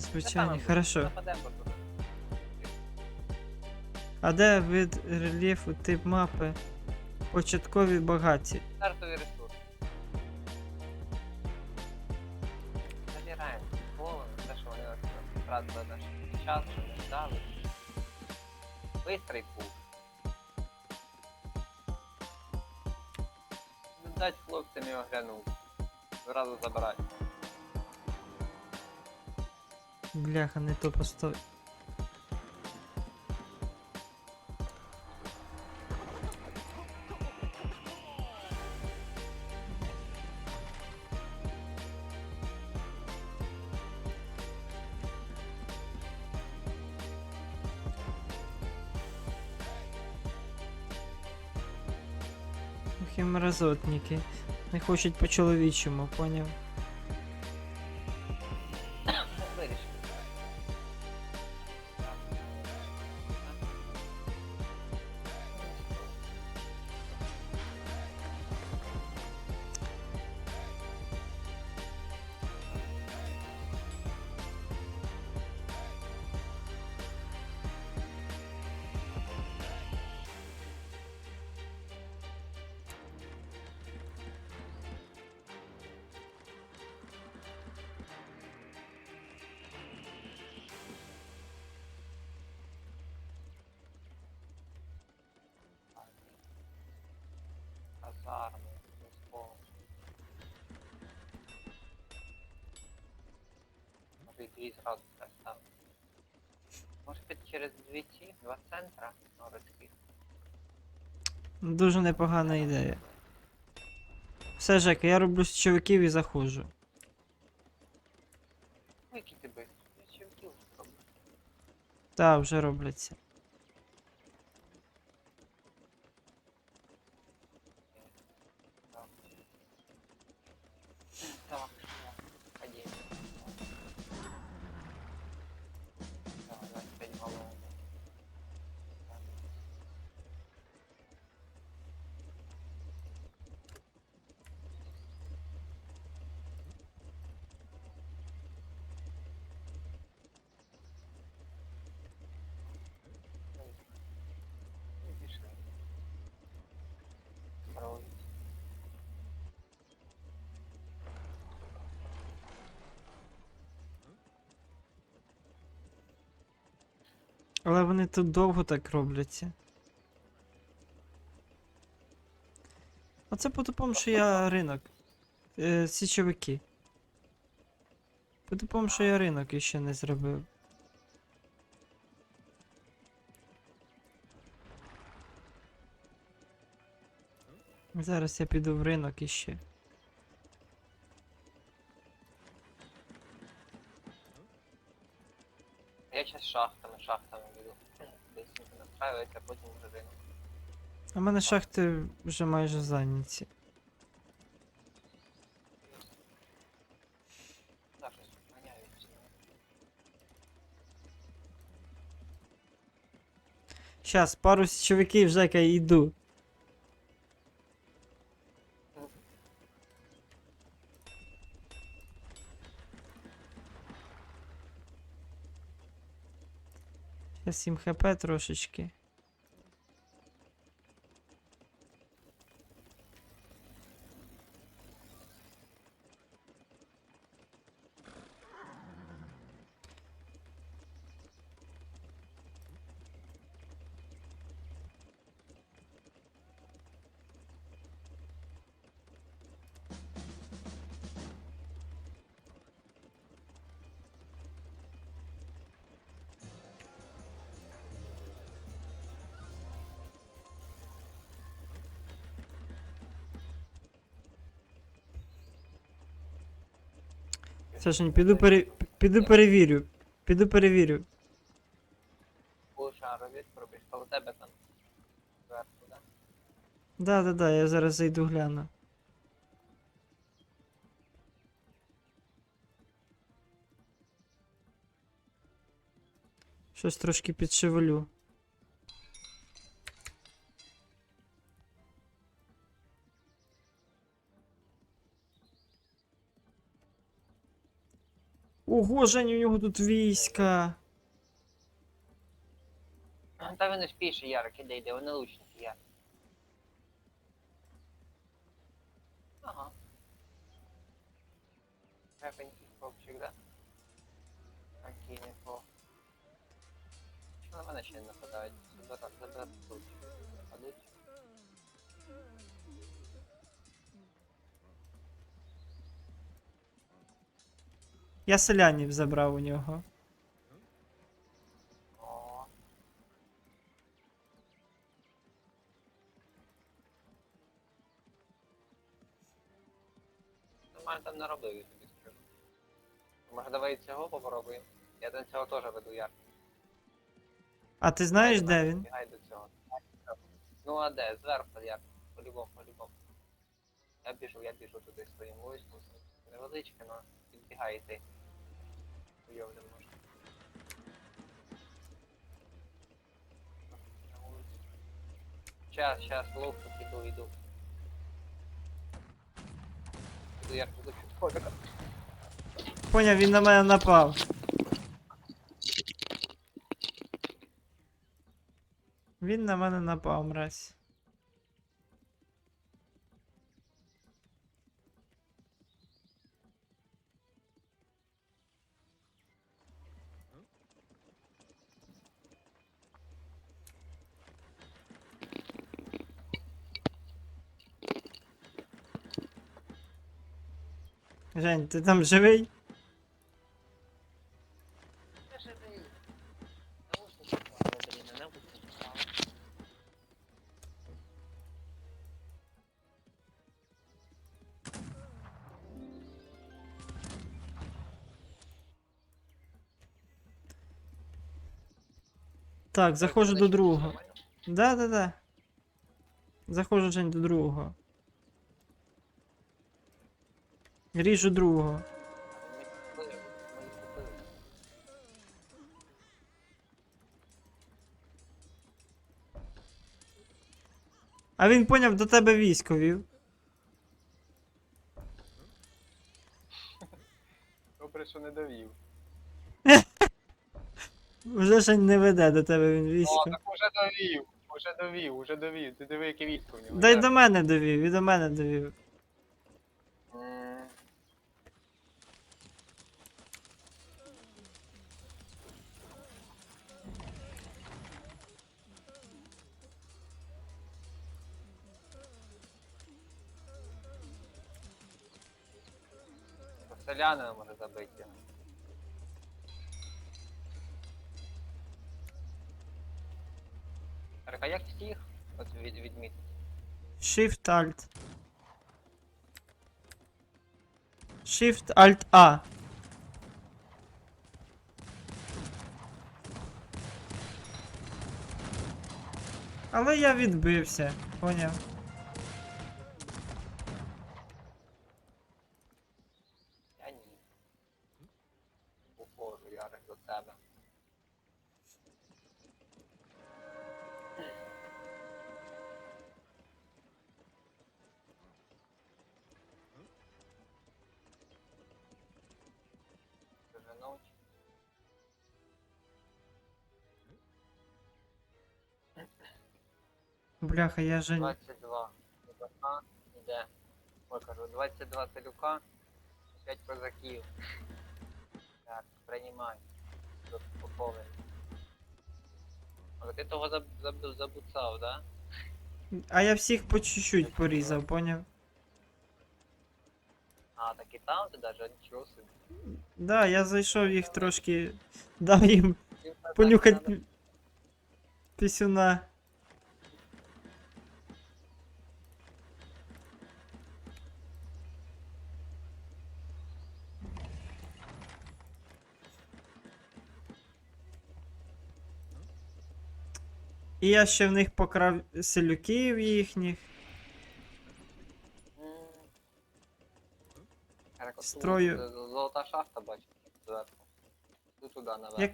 Звичайно, хорошо. А де вид рельєфу, тип мапи? Початкові багаті. Бляха, не то постав. Мразотники. Не хочуть по-чоловічому, поняв? Казарми, військово. Може і дві зразу ставити. Може піти через дві ці, два центра городських. Дуже непогана ідея. Все, Жека, я роблю січовиків і заходжу. Ну які ти я втіл зроблю. Та, вже робляться. Так. Так, падіння. Так, 25 голов. Так. Ну, і пішли. Зброю. Але вони тут довго так робляться. Оце по тому, що я ринок. Е, січовики. По тому, що я ринок іще не зробив. Зараз я піду в ринок іще. Шахтами, буду. Десь настраюється, а потім вже ринок. А в мене шахти вже майже зайняті. Так, щось ганяються. Щас, пару січовиків, Жека, йду. 7 хп трошечки. Сашень, піду, пере... піду перевірю. Піду перевірю. Будеш робити, пробіж, коло тебе там. Зверху, да? Да, да, да, я зараз зайду гляну. Щось трошки підшевелю. Ого, Жень, у нього тут війська. Та він успіше, Ярик, іде, йде, вони лучники, Ярик. Ага. Крепенький хлопчик, да? Окей, неплохо. Чого на мене ще не нападають? Забирати, забирати. Я селянів забрав у нього. Нормально там наробив, я тобі скажу. Може давай цього попробуємо? Я до цього теж веду яр. А ти знаєш, де він? Бігай до цього. Ну а де? Зверху яр. По-любому, по-любому. Я біжу, я біжу туди своїм войском. Невеличке, но підбігай ти. Уявлю може. Сейчас, сейчас, ловко иду, иду. Иду, я буду чуть Поняв, він на мене напав. Він на мене напав, мразь. Жень, ти там живий? Так, заходжу до другого. Да, да, да. Заходжу Жень до другого. Ріжу другого. А він поняв до тебе військо вів. Добре, що не довів. Вже Жень не веде до тебе він О, так уже довів, уже довів, уже довів. Ти диви, яке військо в нього. Дай до мене довів, і до мене довів. Селянина може забити. Так, а як всіх от від, відмітити? Shift Alt. Shift Alt A. Але я відбився, поняв. Бляха, я Жень. 22 козака іде. Ой, кажу, 22 селюка, 5 козаків. Так, приймай. Поповнений. Але ти того заб, заб, забуцав, да? А я всіх по чуть-чуть порізав, поняв? А, так і там ти даже нічого собі. Да, я зайшов їх трошки. Дав їм Їм так понюхать надо. пі- пісюна. І я ще в них покрав селюків їхніх. Строю. е, Золота шахта бачиш зверху. Ти туди наверх. Як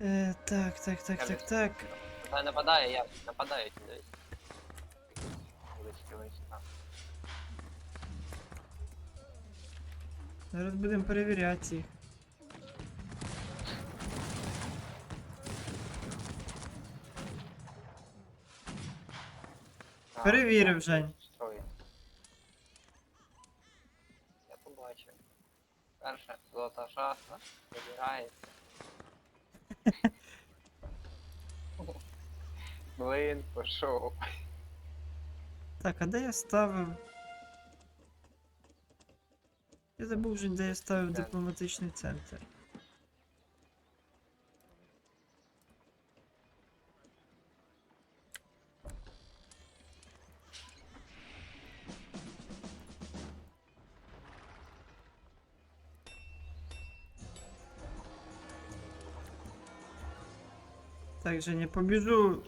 Е, так, так, так, так, так. Та нападає, я нападаю десь. Вулички вийшла. Зараз будемо перевіряти їх. Так, Перевірив, так, Жень. строї. Я побачив. Перша золота шахта вибирається. Блин, пішов. Так, а де я ставив? Я забув вже, де я ставив Так. дипломатичний центр. Так, Женя, побіжу,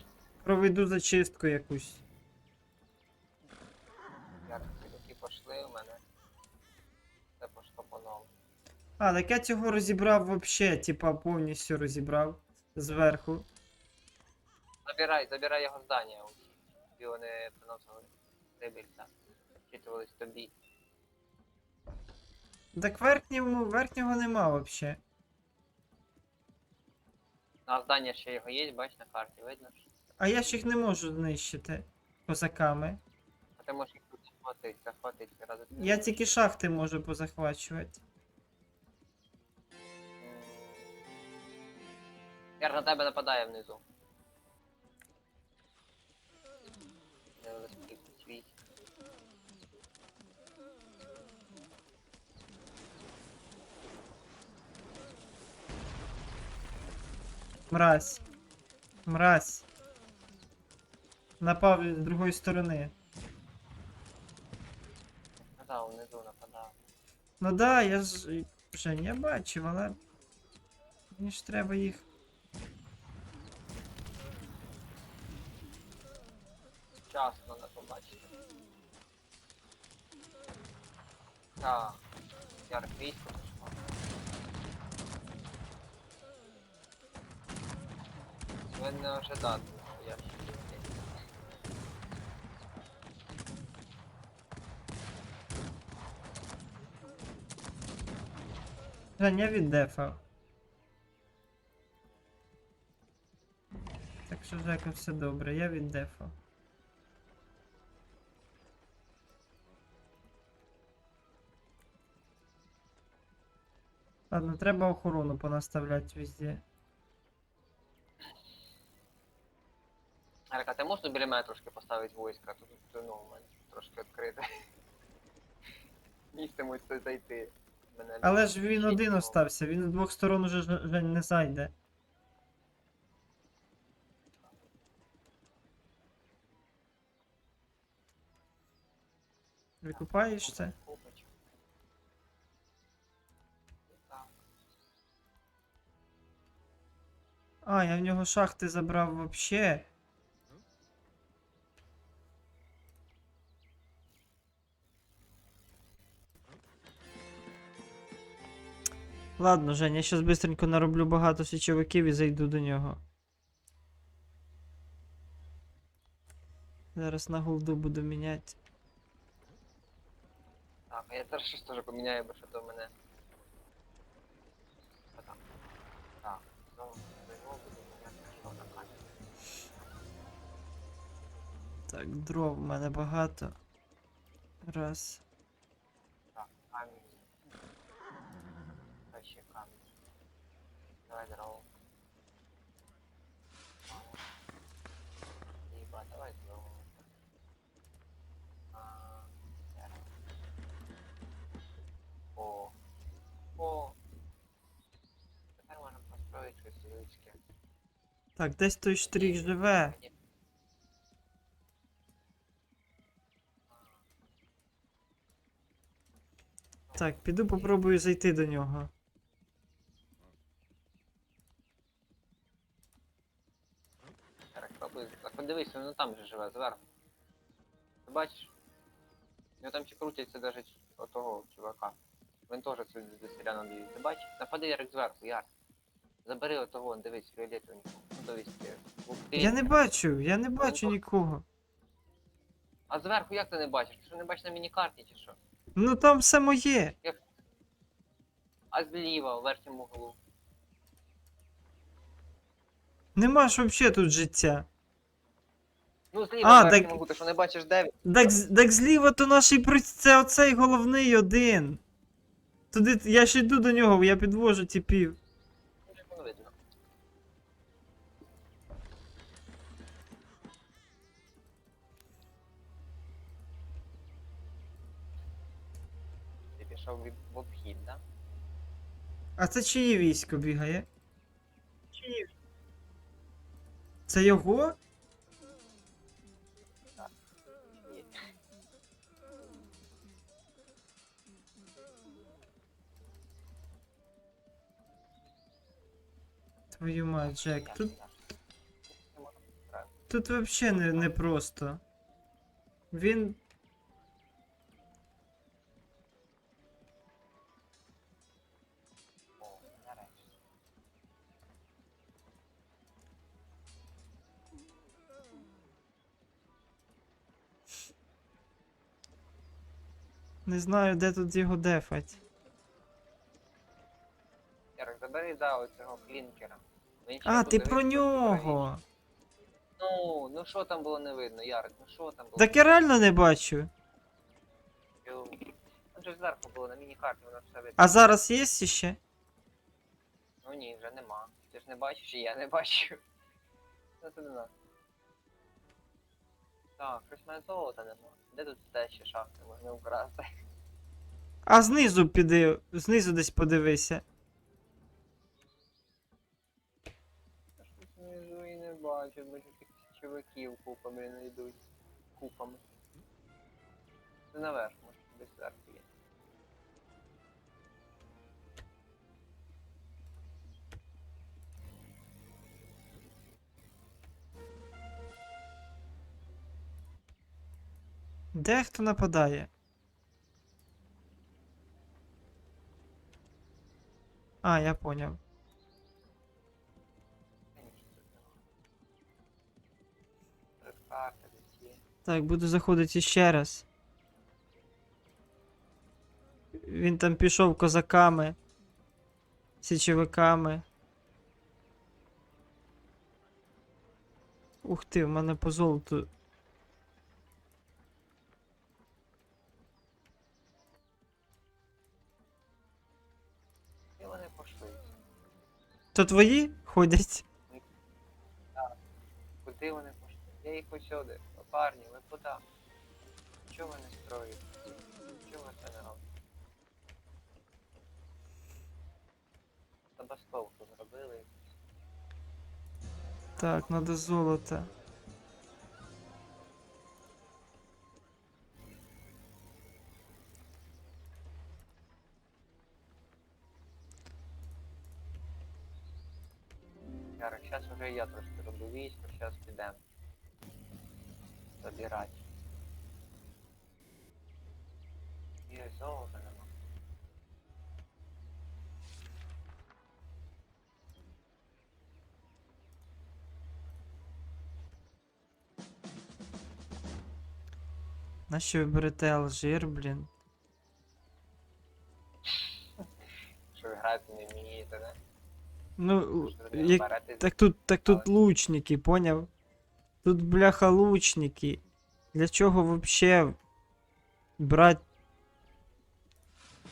проведу зачистку якусь. Як які пішли у мене. Це пошло по-новому. А, так я цього розібрав вообще, типа повністю розібрав зверху. Забирай, забирай його здання. І вони приносили там. Вчитувались тобі. Так верхньому, верхнього нема вообще. А здання ще його є, бач на карті, видно? ж? А я ж їх не можу знищити козаками. А ти можеш їх тут захватити, захватити три Я тільки шахти можу позахвачувати. Яр на тебе нападає внизу. Мразь. Мразь. Напав з другої сторони. Казав, внизу нападав. Ну да, я ж. Вже я бачив, але. Мені ж треба їх. Вчасно не побачити. Так. Яр військо пішло. Ви не ожидати, що я ще є. Жень, я віддефав. Так що Жека, все добре, я віддефав. Ладно, треба охорону понаставляти везде. Арка, ти можеш біля мене трошки поставити війська? Тут ну, трошки відкрите. Місце можете зайти. Але ж він один остався, він з двох сторон уже Жень не зайде. Викупаєш це? А, я в нього шахти забрав вообще. Ладно, Жень, я щас быстренько нароблю багато січовиків і зайду до нього. Зараз на голду буду міняти. Так, а я зараз щось теж поміняю, бо що до мене. Так. Так, знову займо, буду міняти, що на камері. Так, дров в мене багато. Раз. Так, камінь. Хай ще камінь. Давай дров. Мало. Либо давай дров. А, дерево. О. О. Тепер можемо построїти щось. Так, десь той штрих живе. Так, піду попробую зайти до нього. Так, пробуй. Так подивись, він там же живе, зверху. Ти бачиш? У нього там ще крутяться навіть отого чувака. Він теж це до селяна дивиться. Ти бачиш? Напади Ярик зверху, Яр. Забери отого, дивись, фіолетовенького. Ну, дивись, ти. Я не бачу, я не бачу нікого. А зверху як ти не бачиш? Ти що не бачиш на міні-карті чи що? Ну там все моє. А зліва, в верхньому углу. Нема ж взагалі тут життя. Ну, зліва, А, так- углу, ти що не бачиш де він? Так, так зліва то наш і це оцей головний один. Туди я ще йду до нього, я підвожу тіпів. Ти пішов в обхід, да? А це чиє військо бігає? Чиє? Це його? Твою мать, Джек. Тут, тут взагалі не, не просто. Він. Не знаю, де тут його дефать. Забери да, оцього клінкера. Він ще А, ти про нього. Ну, ну що там було не видно, Ярик, ну що там було? Так я реально не бачу. Йоу. Там же зверху було на міні-карті, воно все видно. А зараз є ще? Ну ні, вже нема. Ти ж не бачиш, і я не бачу. Ну це не надо. Так, щось в мене золота нема. Де тут те ще шахти можна украсти? А знизу піди, знизу десь подивися. Я щось внизу і не бачу, бачу таких купами не йдуть. Купами. Це наверх, може десь зверху є. Де хто нападає? А, я поняв. Карта десь є. Так, буду заходити ще раз. Він там пішов козаками, січовиками. Ух ти, в мене по золоту. І вони пошли. То твої ходять? Їх усюди. Парні, ви куди? Чого ви не строїте? Чого ви це не робите? Забастовку зробили. Так, надо золото. Нащо ви берете Алжир, блін? Що ви грати не вмієте, не? Ну, як... так тут, так тут Але- лучники, поняв? Тут бляха лучники. Для чого вообще брати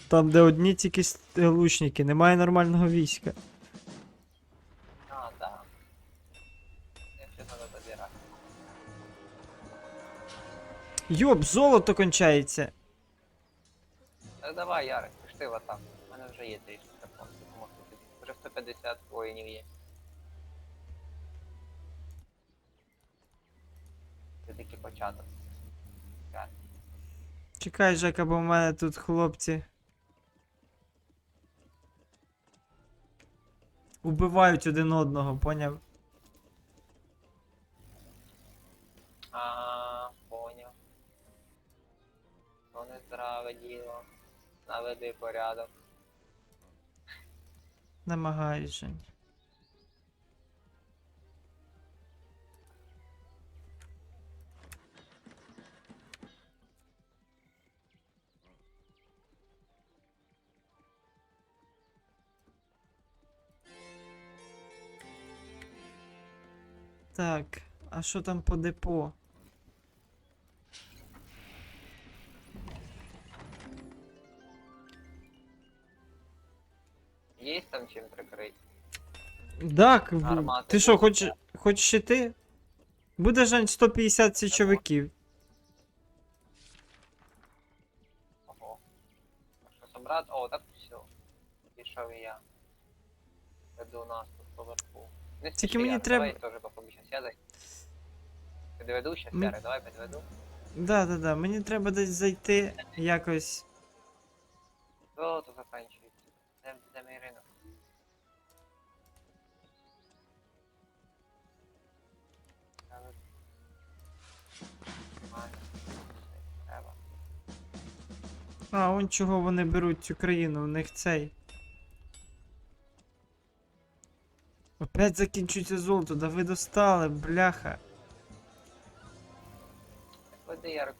там, де одні тільки лучники, немає нормального війська. Йоп, золото кончається. Так давай, Ярик, пішли в атаку. У мене вже є трішки такого допомогти. Вже 150 воїнів є. Це тільки початок. Так. Чекай, Жека, бо в мене тут хлопці. Убивають один одного, поняв? А, здраве діло. Наведи порядок. Намагаюсь, Жень. Так, а що там по депо? Так, Гармати ти що, хочеш, хочеш іти? Буде Жень 150 січовиків. Ого. Що собрат? О, так все. Пішов і я. Веду нас тут поверху. Не Тільки спіши, мені Яр, треба- Давай теж попробуй щас сядай. Підведу щас, Ми- Яре, давай підведу. Да, да, да. Мені треба десь зайти якось. Золото заканчується. Де, А, он чого вони беруть цю країну, у них цей. Опять закінчується золото, да ви достали, бляха. Веди Яр.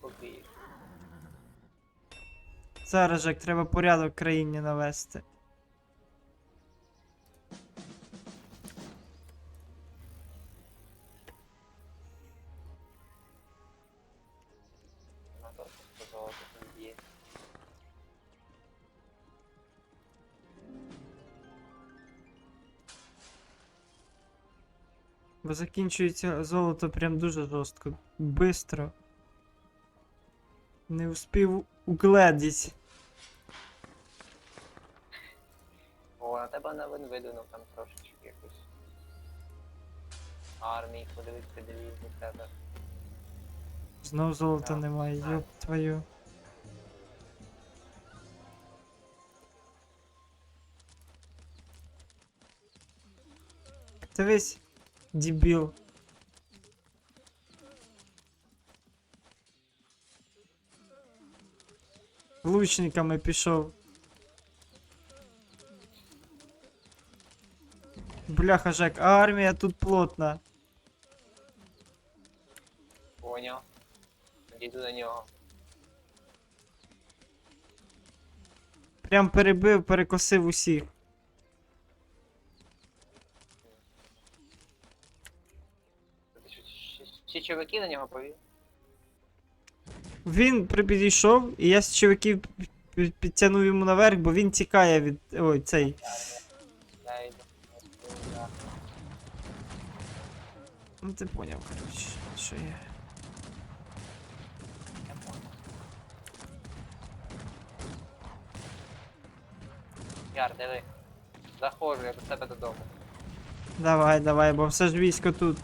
Зараз же як треба порядок в країні навести. Закінчується золото прям дуже жорстко. Бистро. Не успів угледіть. О, на тебе новин видвинув там трошечки якусь. Армії, подивись, подивись до тебе. Знов золота Да. немає, йоп твою. Дивись, дебіл. Лучниками пішов. Бляха, Жек, а армія тут плотна. Поняв. Йду до нього. Прям перебив, перекосив усіх. Січовики на нього повів? Він підійшов, і я пі- підтягнув йому наверх, бо він тікає від. Ой, цей. Ну ти поняв, коротше, що я. Яр, диви. Заходжу, я до тебе додому. Давай, давай, бо все ж військо тут.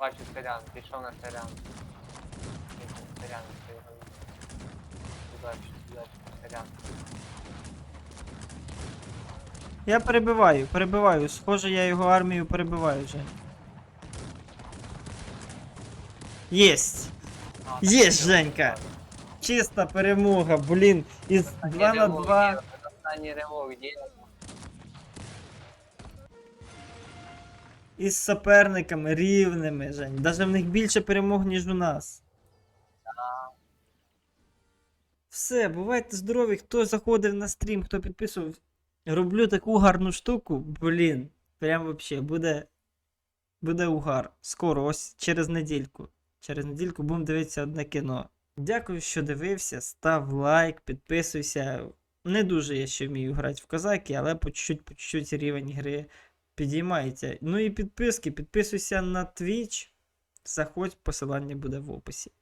Бачу селян, пішов на селян. Селян, його Удачі, удачі, селян. Я перебиваю, перебиваю. Схоже, я його армію перебиваю вже. Єсть! А, так, Женька! Чиста перемога, блін. Із 2 на 2. Останній ривок. Із суперниками рівними, Жень. Даже в них більше перемог, ніж у нас. Все, бувайте здорові, хто заходив на стрім, хто підписував. Роблю таку гарну штуку, блін. Прям вообще буде. Буде угар. Скоро, ось через недільку. Через недільку будемо дивитися одне кіно. Дякую, що дивився. Став лайк, підписуйся. Не дуже я ще вмію грати в козаки, але по чуть-чуть рівень гри підіймається. Ну і підписки, підписуйся на Twitch. Заходь, посилання буде в описі.